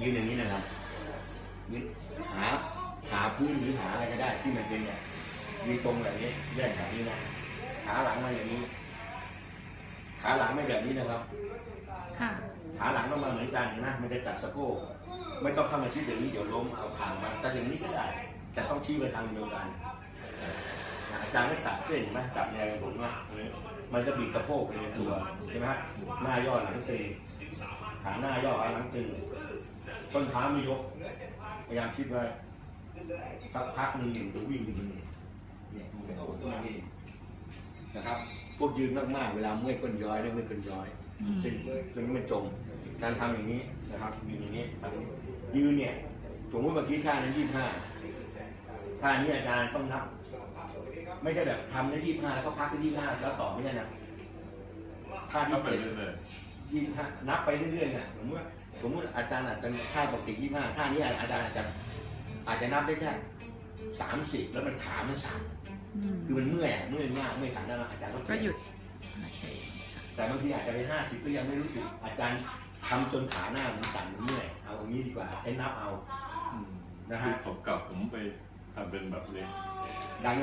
ยืนอย่างนี้นะครับยืนหาหาพื้นหรือหาอะไรก็ได้ที่มันเป็นเนี่ยยืนตรงแบบนี้แยกแบบนี้นะขาหลังมาอย่างนี้ ขาหลังไม่แบบนี้นะครับค่ะขาหลังต้องมาเหมือนกันนะมันจะจัดสะโพกไม่ต้องเข้ามาชี้อย่างนี้เดี๋ยวล้มเอาทางมาแต่อย่างนี้ก็ได้ แต่ต้องชี้ไปทางเดียวกันนะ อาจารย์ไม่ตัดเส้นไหมตัดแนวผมว่ามันจะบีบสะโพกไปในตัวใช่ไหมฮะหน้าย่อหลังตึงขาหน้าย่อหลังตึงต้นเท้าไม่ยกพยายามคิดว่าสักพักหนึ่งถึงวิ่งไปนี่เนี่ยมันเป็นตัวนี้นะครับ พวกยืนมากๆ เวลาเมื่อยก้นย้อยเนี่ยเมื่อยก้นย้อยอืมซึ่งซึ่งมันจม การทำอย่างนี้นะครับยืนอย่างนี้ทำอย่างนี้ยืนเนี่ยสมมติเมื่อกี้ท่านั้นยี่ห้า ท่านี้อาจารย์ต้องนับ ไม่ใช่แบบทำได้ยี่ห้าแล้วก็พักได้ยี่ห้าแล้วต่อไม่ใช่นะท่าก็ที่ไปเจ็ดเรื่อยยี่ห้านับไปเรื่อยๆเนี่ยสมมติว่าสมมติอาจารย์อาจจะท่าปกติยี่ห้าท่านี้อาจารย์อาจจะอาจจะนับได้แค่สามสิบแล้วมันขามันสั่นอืมคือมันเมื่อยอะเมื่อยมากเมื่อยขาแล้วอาจารย์ก็เปก็ลี่นหยุดโอเคแต่บางทีอาจจะไปห้าสิบก็ยังไม่รู้สึก อาจารย์ทำจนขาหน้ามันสั่นมันเมื่อยเอาอย่างนี้ดีกว่าใช้นับเอาๆอืมนะคือฮะผมกลับผมไป ทำเป็นแบบนี้ ดัง